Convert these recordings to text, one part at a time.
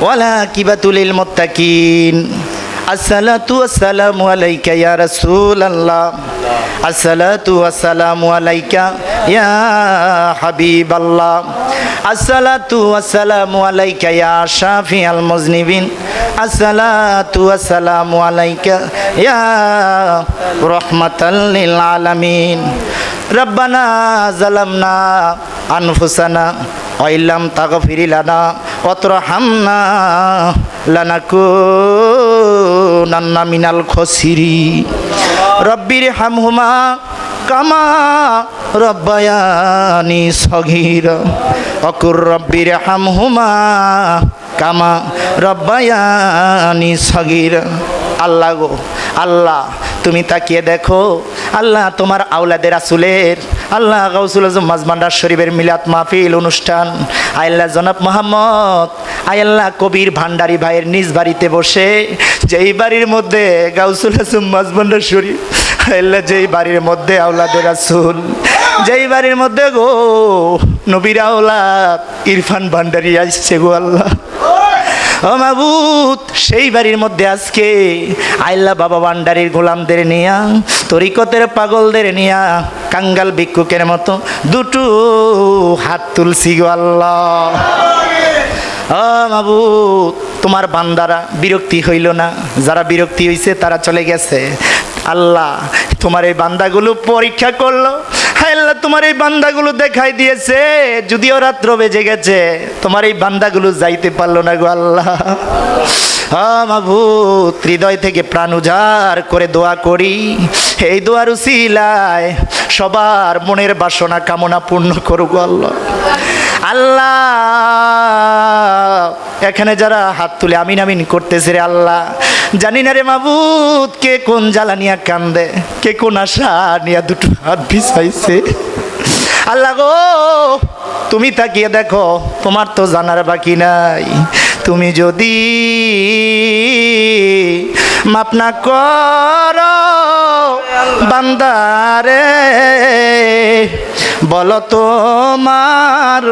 ওয়ালা কিবাতুলিল মুত্তাকিন। আসসালাতু আসসালামু আলাইকা ইয়া রাসূলাল্লাহ। আসসালাতু আসসালামু আলাইকা ইয়া হাবিবাল্লাহ। আসসালাতু আসসালামু আলাইকা ইয়া শাফিআল মুজনিবিন। আসসালাতু আসসালামু আলাইকা ইয়া রাহমাতাল লিল আলামিন। রব্বানা জালামনা আনফুসানা ওয়াইল্লাম তাগফিরি লানা ওয়াতরহামনা লানাকুনান্না মিনাল খসিরি। রব্বির হামহুমা কামা রব্বায়ানি সগীর। অকুর রব্বির হামহুমা কামা রব্বায়ানি সগীর। আল্লাহ গো, আল্লাহ, তুমি তাকিয়ে দেখো আল্লাহ তোমার আউলাদের আসুলের আল্লাহ গাউসুল আজম মাজমান্ডার শরীফের মিলাত মাহফিল অনুষ্ঠান। আল্লাহ জনাব মোহাম্মদ আয়াল্লাহ কবির ভান্ডারি ভাইয়ের নিজ বাড়িতে বসে, যেই বাড়ির মধ্যে গাউসুল আজম মাজমান্ডার শরীফ আল্লাহ যেই বাড়ির মধ্যে আউলাদের আসুল যেই বাড়ির মধ্যে গো নবীর আওলাদ ইরফান ভান্ডারি আসছে গো আল্লাহ। ও সেই বাড়ির মধ্যে আজকে আল্লাহ বাবা ভান্ডারির গোলামদের নিয়া, তরিকতের পাগলদের নিয়া কাঙ্গাল ভিক্ষুকের মতো দুটো হাত তুলছি গো আল্লাহ। ও তোমার বান্দারা বিরক্তি হইল না, যারা বিরক্তি হইছে তারা চলে গেছে। আল্লাহ, তোমার এই বান্দাগুলো পরীক্ষা করল আল্লাহ তোমার এই বান্দাগুলো দেখাই দিয়েছে। যদিও রাত্র বেজে গেছে, তোমার এই বান্দাগুলো যাইতে পারল না গো আল্লাহ। মাভূত হৃদয় থেকে প্রাণ উজাড় করে দোয়া করি। এই দোয়ার উসিলায় সবার মনের বাসনা, কামনা পূর্ণ করুক আল্লাহ। আল্লাহ, এখানে যারা হাত তুলে আমিন আমিন করতেছে রে আল্লাহ জানি না রে মাবুদ, কে কোন জ্বালা নিয়া কান্দে, কে কোন আশা নিয়া দুটো হাত ভিসাইছে আল্লাহ গো, তুমি তাকিয়ে দেখো, তোমার তো জানার বাকি নাই। তুমি যদি মাপ না করো, বান্দারে, বলো তোমার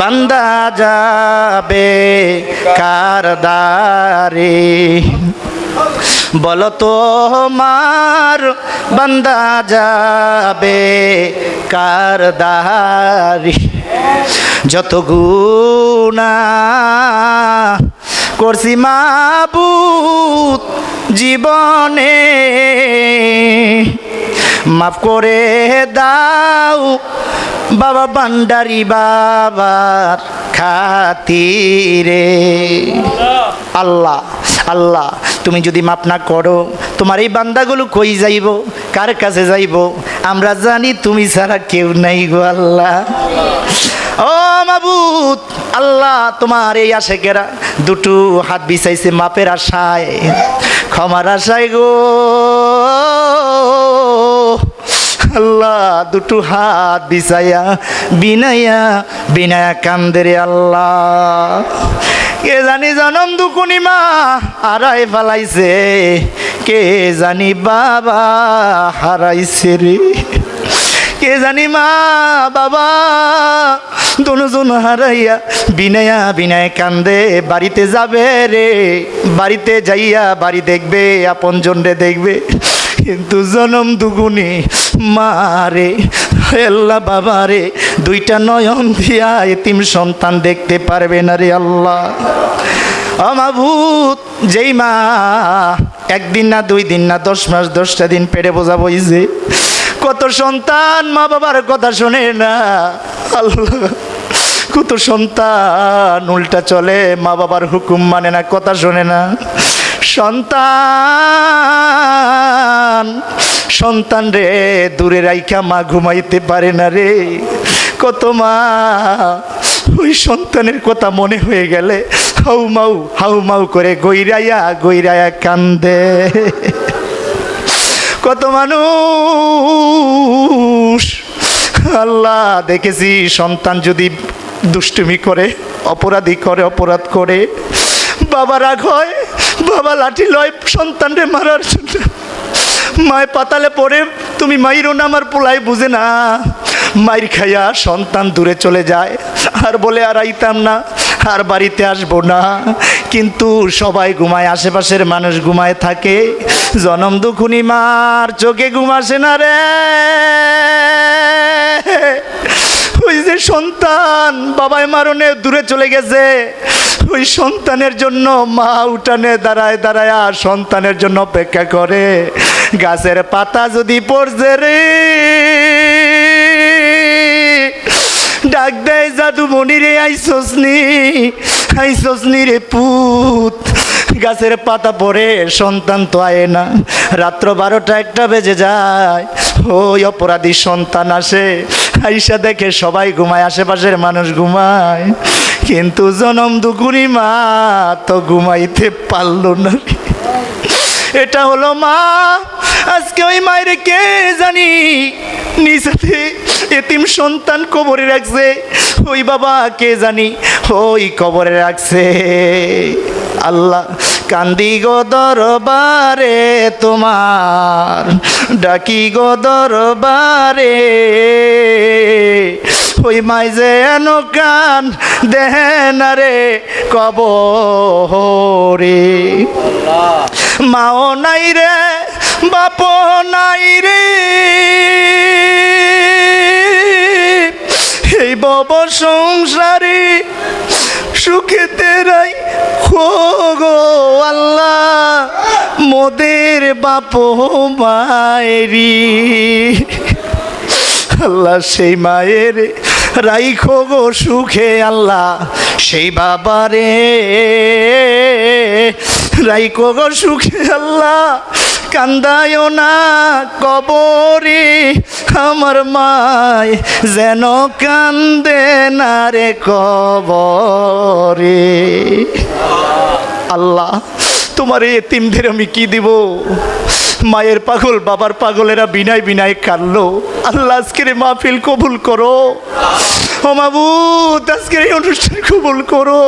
বান্দা যাবে কার দারে বলো তোমার বান্দা যাবে কার দারি যত গুণা করছি মাবুত জীবনে, মাফ করে দাও বাবা বান্ডারি বাবার খাতিরে। আল্লাহ। আল্লাহ, তুমি যদি মাপ না করো, তোমার এই বান্দাগুলো কই যাইব? কার কাছে যাইব? আমরা জানি তুমি ছাড়া কেউ নাই গো আল্লাহ। ও মাবুত আল্লাহ তোমার এই আশেকেরা দুটো হাত বিছাইছে মাপের আশায়, ক্ষমার আশায় গো। আল্লাহ দুটো হাত বিছাইয়া, বিনাইয়া বিনায়া কান্দেরে আল্লাহ। কে জানি জনম দুকুনি মা হারাই ফেলাইছে। কে জানি বাবা হারাইছে রে। কে জানি মা বাবা দুজন হারাইয়া বিনায়া বিনায় কান্দে, বাড়িতে যাবে রে। বাড়িতে যাইয়া বাড়ি দেখবে, আপন রে দেখবে। কিন্তু জনম দুগুনি মারে হেল্লা বাবা রে দুইটা নয়ন দিয়া এতিম সন্তান দেখতে পারবে না রে আল্লাহ। অমাভূত যেই মা, একদিন না দুই দিন না দশ মাস, দশটা দিন পেড়ে বোঝা যে কত সন্তান মা বাবার কথা শোনে না। আল্লাহ, কত সন্তান, উল্টা চলে, মা বাবার হুকুম মানে না, কথা শোনে না। সন্তান সন্তান রে, দূরে রাইখা মা ঘুমাইতে পারে না রে। কত মা, ওই সন্তানের কথা মনে হয়ে গেলে হাউ মাউ হাউ মাউ করে গৈরাইয়া গৈরাইয়া কান্দে। কত মানুষ, আল্লাহ দেখেছি সন্তান যদি দুষ্টুমি করে, অপরাধী করে, অপরাধ করে, বাবা রাগ হয়, বাবা লাঠি লয় সন্তানরে মারার জন্য। মায় পাতালে পড়ে, তুমি মাইরো না, আমার পোলাই বুঝে না। মাইর খাইয়া সন্তান দূরে চলে যায়। আর বলে, আর আইতাম না, আর বাড়িতে আসব না। কিন্তু সবাই ঘুমায়, আশেপাশের মানুষ ঘুমায় থাকে। জনম দুখুনি মার, চোখে ঘুম আসে না রে। ওই যে সন্তান বাবাই মারণে দূরে চলে গেছে। ওই সন্তানের জন্য মা উঠানে দাঁড়ায় দাঁড়ায় সন্তানের জন্য অপেক্ষা করে। গাছের পাতা যদি পড়ছে রে ডাক দেয় জাদু মনি রে আইসসনি আইসসনি রে পুত, গাছের পাতা পড়ে সন্তান তো আয় না রাত্র বারোটা একটা বেজে যায়, ওই অপরাধী সন্তান আসে, আইসা দেখে সবাই ঘুমায়, আশেপাশের মানুষ ঘুমায় কিন্তু জনম দুগুনি মা তো ঘুমাইতে পারল না। এটা হলো মা। আজকে ওই মায়ের কে জানি? নিজাতে এতিম সন্তান কবরে রাখছে। ওই বাবা কে জানি? ওই কবরে রাখছে। আল্লাহ কান্দি গো দরবারে তোমার, ডাকি গো দরবারে। ওই মাই যে এন কান দেহেন রে কবরে। মাও নাই রে বাপ নাই রে। এই বব সংসারে সুখে তেরাই হো গো আল্লাহ, মোদের বাপ মায়েরি আল্লাহ সেই মায়ের রাইখো গো সুখে, আল্লাহ সেই বাবারে। রাইখো গো সুখে আল্লাহ কান্দায় না কবরে। আমার মায় যেন কান্দে না রে কবরে। আল্লাহ, তোমার এতিমদের আমি কি দিব? মায়ের পাগল, বাবার পাগলেরা বিনায় বিনায় কাঁদলো। আল্লাহ আজকের মাহফিল কবুল করো। ও মাবুদ, আজকের এই অনুষ্ঠান কবুল করো।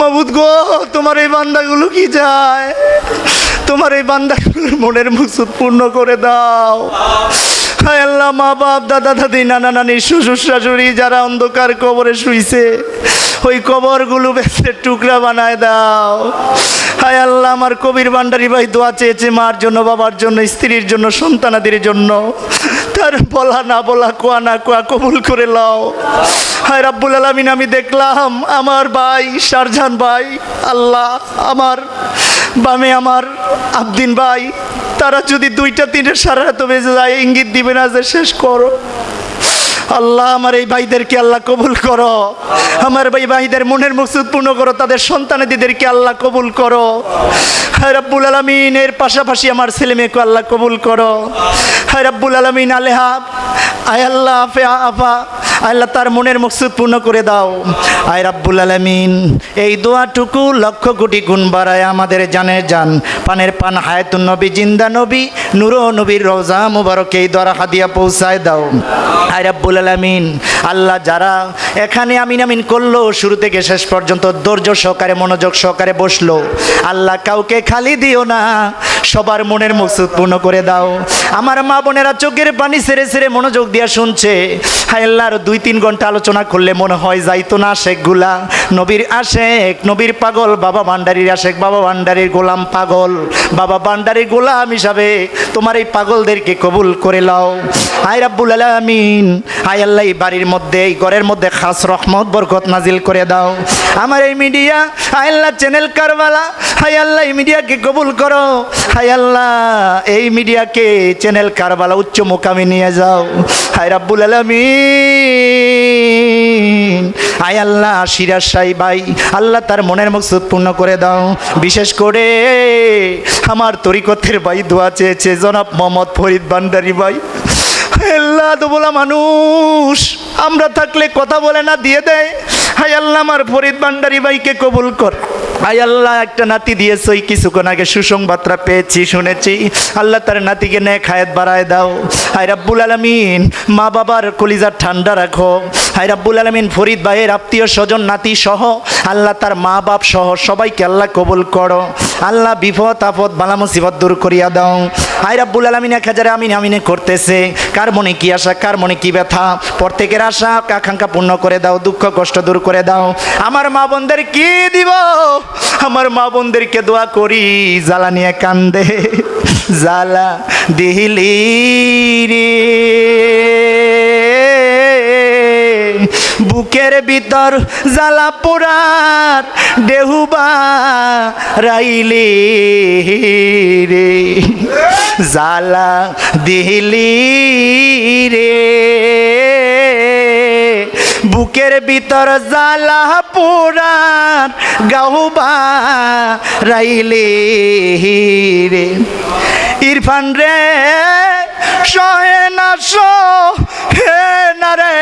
মাবুদ গো, তোমার এই বান্দাগুলো কি যায় তোমার এই বান্দাগুলোর মনের মুসুদ পূর্ণ করে দাও। হায় আল্লাহ? মা বাপ, দাদা, দাদি, নানা, নানি, শ্বশুর, শাশুড়ি যারা অন্ধকার কবরে শুইছে, ওই কবরগুলো বেসের টুকরা বানায় দাও। হায় আল্লাহ, আমার কবির ভান্ডারি ভাই দোয়া চেয়েছে মার জন্য, বাবার জন্য, স্ত্রীর জন্য, সন্তানাদের জন্য। তার বলা না বলা, কোয়া না কোয়া কবুল করে লাও। হায় রাব্বুল আলমিন, আমি দেখলাম আমার ভাই, শারজান ভাই, আল্লাহ আমার বামে আমার আবদিন ভাই, তারা যদি দুইটা তিনটে সারা রাত বেজে যায়, ইঙ্গিত দিবে না যে শেষ করো। আল্লাহ আমার এই ভাইদেরকে আল্লাহ কবুল করো। আমার ভাই ভাইদের মনের মকসুদ পূর্ণ করো, তাদের সন্তানাদিদেরকে আল্লাহ কবুল করো। হায় রাব্বুল আলমিন, এর পাশাপাশি আমার ছেলে মেয়েকে আল্লাহ কবুল করো। হায় রাব্বুল আলমিন, আলেহা, আয় আল্লাহ, আফে আফা। আল্লাহ তার মনের মকসুদ পূর্ণ করে দাও। আয় রাব্বুল আলমিন, এই দোয়াটুকু লক্ষ কোটি গুণ বাড়ায় আমাদের জানের জান। পানের পান হায়াতুন নবী, জিন্দা নবী, নূর নবীর রোজা মুবারক এই দ্বারা হাদিয়া পৌঁছায় দাও। আয় রাব্বুল আলমিন, আল্লাহ যারা এখানে আমিন আমিন করল, শুরু থেকে শেষ পর্যন্ত ধৈর্য সহকারে, মনোযোগ সহকারে বসল। আল্লাহ কাউকে খালি দিও না, সবার মনের মকসুদ পূর্ণ করে দাও। আমার মা বোনেরা চোখের পানি সেরে সেরে মনোযোগ দিয়া শুনছে। হায় আল্লাহ আরও দুই তিন ঘণ্টা আলোচনা করলে মনে হয় যাইতো না শেখগুলা। নবীর আশেক নবীর পাগল, বাবা ভান্ডারির আশেক বাবা ভান্ডারির গোলাম পাগল, বাবা ভান্ডারির গোলাম হিসাবে তোমার এই পাগলদেরকে কবুল করে লাও আয় রাব্বুল আলামিন আয় আল্লাহ, এই বাড়ির মধ্যে, এই ঘরের মধ্যে খাস রহমত, বরকত নাজিল করে দাও। আমার এই মিডিয়া আয় আল্লাহ, চ্যানেল কারবালা হাই আল্লাহ, এই মিডিয়াকে কবুল করো। হাই আল্লাহ, এই মিডিয়াকে চ্যানেল কারবালা উচ্চ মোকামে নিয়ে যাও। হাই রাব্বুল আলামিন। আয় আল্লাহ সিরাজ সাই ভাই, আল্লাহ তার মনের মকসুদ পূর্ণ করে দাও। বিশেষ করে আমার তরিকতের ভাই দোয়া চেয়েছে, জনাব মোহাম্মদ ফরিদ ভান্ডারি ভাই। আল্লাহ তো বলা মানুষ, আমরা থাকলে কথা বলে না, দিয়ে দেয় হাই আল্লাহ, আমার ফরিদ ভান্ডারি ভাইকে কবুল কর। হাই আল্লাহ একটা নাতি দিয়েছ, ওই কিছুক্ষণ আগে সুসংবাদটা পেয়েছি, শুনেছি। আল্লাহ তার নাতিকে নে খায়াত বাড়ায় দাও। হাই রাব্বুল আলমিন, মা বাবার কলিজার ঠান্ডা রাখো। হায় রাব্বুল আলমিন, ফরিদ ভাইয়ের আত্মীয় স্বজন, নাতি সহ আল্লাহ তার মা বাপ সহ সবাইকে আল্লাহ কবুল করো। আল্লাহ বিপদ আপদ, বালা মুসিবত দূর করিয়া দাও। আই রাব্বুল আলামিন, এক হাজারে আমিন, আমিনে করতেছে। কার মনে কি আশা, কার মনে কি ব্যথা? প্রত্যেকের আশা, আকাঙ্ক্ষা পূর্ণ করে দাও, দুঃখ, কষ্ট দূর করে দাও। আমার মা বোনদের কি দিব? আমার মা বোনদেরকে দোয়া করি, জ্বালা নিয়ে কান্দে, জ্বালা দিলি রে। বুকের ভিতর জ্বালা পোড়ার দেহুবা রাইলে রে। জ্বালা দিলি রে। বুকের ভিতর জালা পোড়ার গাহুবা রাইলে রে। ইরফান রে সহে না সো হে না রে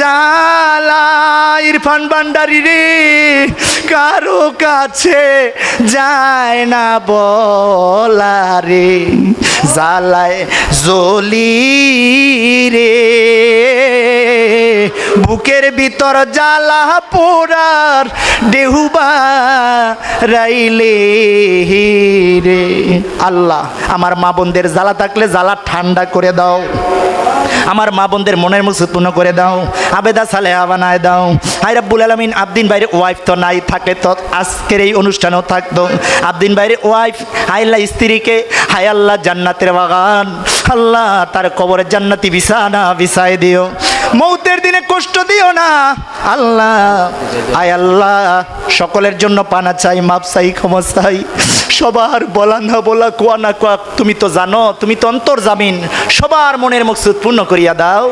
জালা, ইরফান ভান্ডারি রে, কারও কাছে যায় না বলা রে জালায় জলি রে। বুকের ভিতর জ্বালা পোড়ার দেহুবা রাইলে রে। আল্লাহ, আমার মা বোনদের জ্বালা থাকলে জ্বালা ঠান্ডা করে দাও। আমার মা বোনদের মনের মুখ পূর্ণ করে দাও। আবেদা সালে আবানায় দাও। হাই রাব্বুল আলমিন, আবদিন বাইরে ওয়াইফ তো নাই, থাকে তো, আজকের এই অনুষ্ঠানেও থাকতো। আবদিন বাইরে ওয়াইফ হাই আল্লাহ স্ত্রীকে হাই আল্লাহ জান্নাতের বাগান। আল্লাহ তার কবরের জান্নাতি বিছানা বিছায় দিও। মৌতের দিনে কষ্ট দিও না। আল্লাহ, আয় আল্লাহ, সকলের জন্য পানা চাই, মাপ চাই, ক্ষমা চাই। সবার বলা না বলা, কোয়া না কোয়া, তুমি তো জানো, তুমি তো অন্তর জামিন। সবার মনের মকসুদ পূর্ণ করিয়া দাও।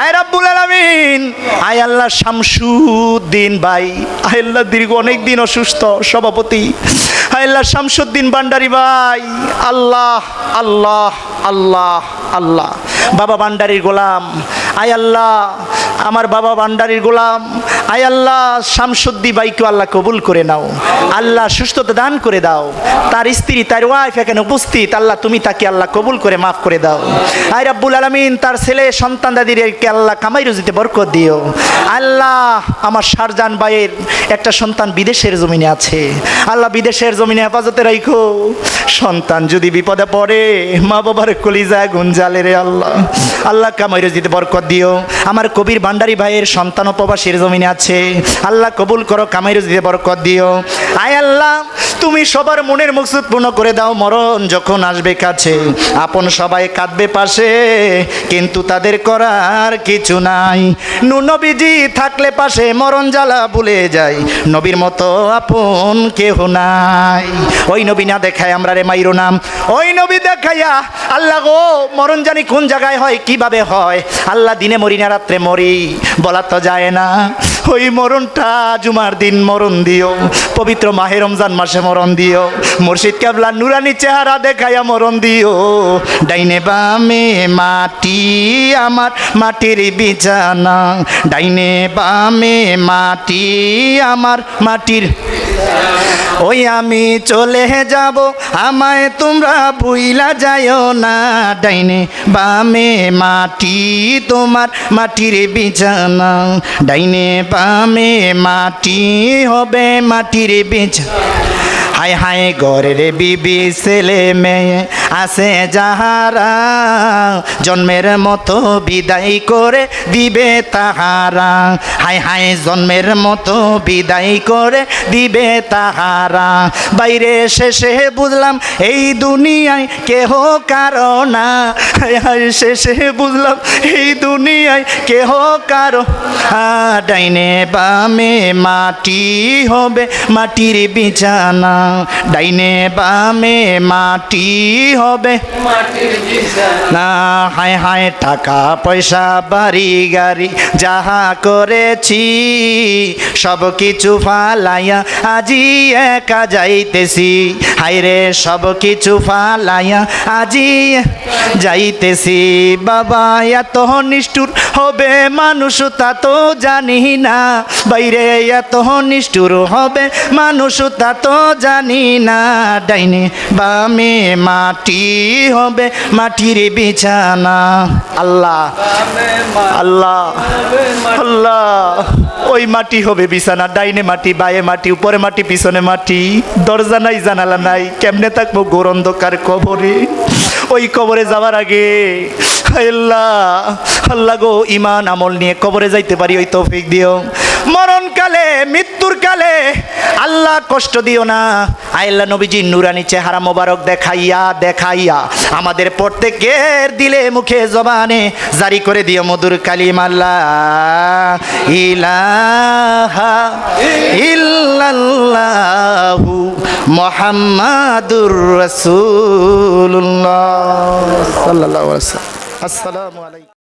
আয় রাব্বুল আলামিন, আয় আল্লাহ শামসুদ্দিন ভাই। আয় আল্লাহ দীর্ঘ অনেক দিন অসুস্থ সভাপতি। আয় আল্লাহ শামসুদ্দিন ভান্ডারি ভাই। আল্লাহ আল্লাহ। আল্লাহ আল্লাহ। বাবা ভান্ডারির গোলাম, আয় আল্লাহ, আমার বাবা ভান্ডারির গোলাম, আয় আল্লাহ, শামসুদ্দি বাইকে আল্লাহ কবুল করে নাও। আল্লাহ সুস্থতা দান করে দাও। তার স্ত্রী, তার ওয়াইফ এখানে উপস্থিত, আল্লাহ তুমি তাকে আল্লাহ কবুল করে মাফ করে দাও। আয় রাব্বুল আলমিন, তার ছেলে, সন্তান দাদিরকে আল্লাহ কামাই রুজিতে বরকত দিও। আল্লাহ, আমার শারজান ভাইয়ের একটা সন্তান বিদেশের জমিনে আছে। আল্লাহ বিদেশের জমিনে হেফাজতে রাখো সন্তান যদি বিপদে পড়ে মা বাবার কলিজা গুঞ্জালে রে আল্লাহ। আল্লাহ কামাই রুজিতে বরকত দিও। আমার কবির ভান্ডারি ভাইয়ের সন্তান উপবাসের জমিনে আছে। আল্লাহ কবুল করো কামাই রুজিতে বরকত দিও। আয় আল্লাহ তুমি সবার মনের মকসুদ পূর্ণ করে দাও, মরণ যখন আসবে কাছে। আপন সবাই কাঁদবে পাশে, কিন্তু তাদের করার কিছু নাই। নুনবীজি থাকলে পাশে, মরণ জ্বালা ভুলে যাই। নবীর মতো আপন কেহ নাই। ওই নবী না দেখায় আমরা রে মাইরো নাম। ওই নবী দেখাইয়া, আল্লাহ গো, মরণ জানি কোন জায়গায় হয়, কীভাবে হয়? আল্লাহ দিনে মরি না, রাত্রে মরি। বলা তো যায় না। ওই মরণটা জুমার দিন মরণ দিও। পবিত্র মাহে রমজান মাসে মরণ দিও। মুর্শিদ কেবলা নুরানি চেহারা দেখাইয়া মরণ দিও। ডাইনে বামে মাটি আমার, মাটির বিছানা। ডাইনে বামে মাটি আমার, মাটির ওই আমি চলে যাব, আমায় তোমরা ভুইলা যায়ও না। ডাইনে বামে মাটি, তোমার মাটির বিছানা। ডাইনে বামে মাটি হবে মাটির বিছানা। হায় হায় ঘরের বিবি ছেলে মেয়ে আছে যাহারা জন্মের মতো বিদায় করে দিবে তাহারা। হায় হায় জন্মের মতো বিদায় করে দিবে তাহারা। বাইরে শেষে বুঝলাম এই দুনিয়ায় কেহ কারও না। হায় হায় শেষে বুঝলাম এই দুনিয়ায় কেহ কারও ডাইনে বামে মাটি হবে মাটির বিছানা। ডাইনে বামে মাটি হবে? না, হায় হায়, টাকা, পয়সা, বাড়ি, গাড়ি, যাহা করেছি, সব কিছু ফালাইয়া আজি একা যাইতেছি। হাইরে সব কিছু ফালাইয়া আজি যাইতেছি। বাবা, এত নিষ্ঠুর হবে মানুষ, তা তো জানি না। বাইরে এত নিষ্ঠুর হবে মানুষ, তা তো জানি না। ডাইনে বামে মাটি হবে, মাটির বিছানা। আল্লাহ আল্লাহ আল্লাহ। ওই মাটি হবে বিছানা, ডাইনে মাটি, বায়ে মাটি, উপরে মাটি, পিছনে মাটি। দরজা নাই, জানালা নাই, কেমনে থাকব গোর অন্ধকার কবরে? ওই কবরে যাওয়ার আগে আল্লাহ আল্লাহ গো ইমান আমল নিয়ে কবরে যাইতে পারি, ওই তৌফিক দিও। মরণকালে, মৃত্যুর কালে আল্লাহ কষ্ট দিও না। আল্লাহ নবীজি নুরানি চেহারা মোবারক দেখাইয়া দেখাইয়া আমাদের প্রত্যেকের দিলে মুখে জবানে জারি করে দিও মধুর কালিম। আল্লাহ ইলাহা ইল্লাল্লাহু মুহাম্মাদুর আসসালামু আলাইকুম।